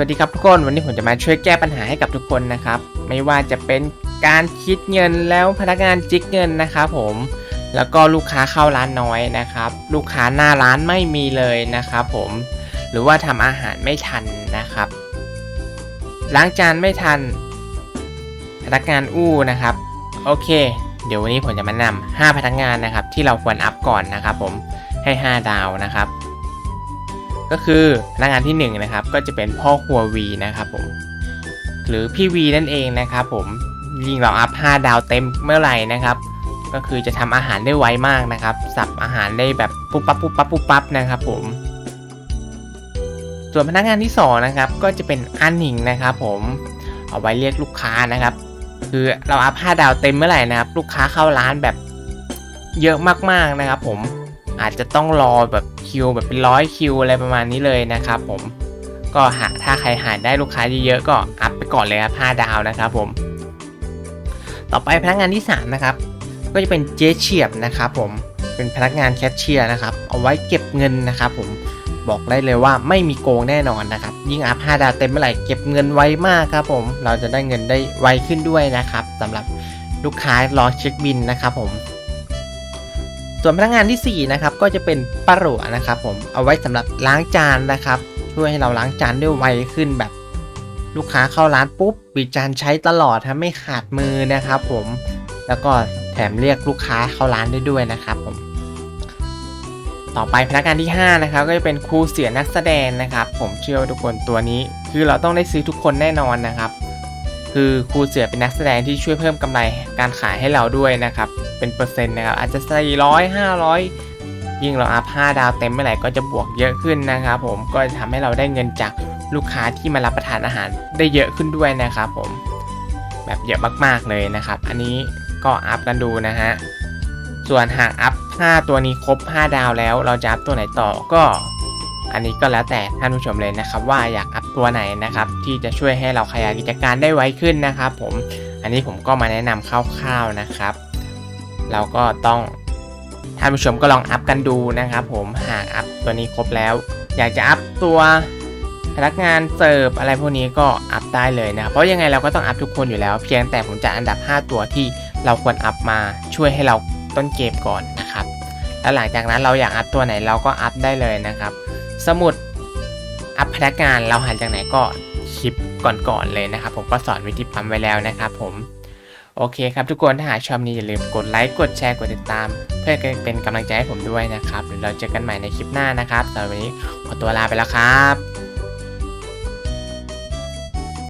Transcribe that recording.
วัสดีครับทุกคนวันนี้ผมจะมาช่วยแก้ปัญหาให้กับทุกคนนะครับ ไม่ว่าจะเป็นการคิดเงินแล้วพนักงานจิกเงินนะครับผมแล้วก็ลูกค้าเข้าร้านน้อยนะครับ ลูกค้าหน้าร้านไม่มีเลยนะครับผมหรือว่าทำอาหารไม่ทันนะครับล้างจานไม่ทัน พนักงานอู้นะครับ โอเค เดี๋ยววันนี้ผมจะมานำ5พนักงานนะครับ ที่เราควรอัพก่อนนะครับ ผมให้ 5 ดาวนะครับ ก็คือพนักงานที่1นงนะครับก็จะเป็นพ่อครัววีนะครับผมหรือพี่วีนั่นเองนะครับผมยิงเราอัพ5ดาวเต็มเมื่อไหร่นะครับก็คือจะทำอาหารได้ไวมากนะครับ สับอาหารได้แบบปุ๊บปั๊บปุ๊บปั๊บปุ๊บปั๊บนะครับผม ส่วนพนักงานที่2นะครับก็จะเป็นอันหนิงนะครับผมเอาไว้เรียกลูกค้านะครับ คือเราอัพ5ดาวเต็มเมื่อไหร่นะครับ ลูกค้าเข้าร้านแบบเยอะมากๆนะครับ ผม อาจจะต้องรอแบบคิวแบบเป็นร้อยคิวอะไรประมาณนี้เลยนะครับผมก็หาถ้าใครหาได้ลูกค้าเยอะๆก็อัพไปก่อนเลยครับ5ดาวนะครับผม ต่อไปพนักงานที่ 3 นะครับ ก็จะเป็นเจ๊เฉียบนะครับผมเป็นพนักงานแคชเชียร์นะครับเอาไว้เก็บเงินนะครับผมบอกได้เลยว่าไม่มีโกงแน่นอนนะครับ ยิ่งอัพ5ดาวเต็มเมื่อไหร่เก็บเงินไวมากครับผมเราจะได้เงินได้ไวขึ้นด้วยนะครับสำหรับลูกค้ารอเช็คบินนะครับผม ส่วนพนักงานที่ 4 นะครับ ก็จะเป็นปลาหลัวนะครับผมเอาไว้สำหรับล้างจานนะครับ ช่วยให้เราล้างจานได้ไวขึ้นแบบ ลูกค้าเข้าร้านปุ๊บปิดจานใช้ตลอดทำไม่ขาดมือนะครับ ผมแล้วก็แถมเรียกลูกค้าเข้าร้านได้ด้วยนะครับผมต่อไปพนักงานที่ 5 นะครับ ก็จะเป็นครูเสียนักแสดงนะครับ ผมเชื่อว่าทุกคนตัวนี้ คือเราต้องได้ซื้อทุกคนแน่นอนนะครับ คือครูเสือเป็นนักแสดงที่ช่วยเพิ่มกำไรการขายให้เราด้วยนะครับ เป็นเปอร์เซ็นต์นะครับอาจจะ 400 500 ยิ่งเราอัพ5ดาวเต็มเมื่อไหร่ก็จะบวกเยอะขึ้นนะครับผมก็จะทำให้เราได้เงินจากลูกค้าที่มารับประทานอาหารได้เยอะขึ้นด้วยนะครับผมแบบเยอะมากๆเลยนะครับ อันนี้ก็อัพกันดูนะฮะส่วนหากอัพ5ตัวนี้ครบ 5 ดาวแล้ว เราจะอัพตัวไหนต่อก็ อันนี้ก็แล้วแต่ท่านผู้ชมเลยนะครับ ว่าอยากอัพตัวไหนนะครับ ที่จะช่วยให้เราขยายกิจการได้ไวขึ้นนะครับ ผมอันนี้ผมก็มาแนะนำคร่าวๆนะครับ เราก็ต้องท่านผู้ชมก็ลองอัพกันดูนะครับ ผมหากอัพตัวนี้ครบแล้ว อยากจะอัพตัวพนักงานเสิร์ฟอะไรพวกนี้ก็อัพได้เลยนะครับเพราะยังไงเราก็ต้องอัพทุกคนอยู่แล้ว เพียงแต่ผมจะอันดับ 5 ตัวที่เราควรอัพมาช่วยให้เราต้นเกมก่อน แล้วหลังจากนั้นเราอยากอัพตัวไหนเราก็อัพได้เลยนะครับ สมุดอัพพนักงานเราหาจากไหนก็คลิปก่อนๆเลยนะครับ ผมก็สอนวิธีปั๊มไว้แล้วนะครับ ผมโอเคครับทุกคนถ้าหากชอบนี้อย่าลืมกดไลค์กดแชร์กดติดตาม เพื่อเป็นกำลังใจให้ผมด้วยนะครับเดี๋ยวเราเจอกันใหม่ในคลิปหน้านะครับสำหรับวันนี้ขอตัวลาไปแล้วครับ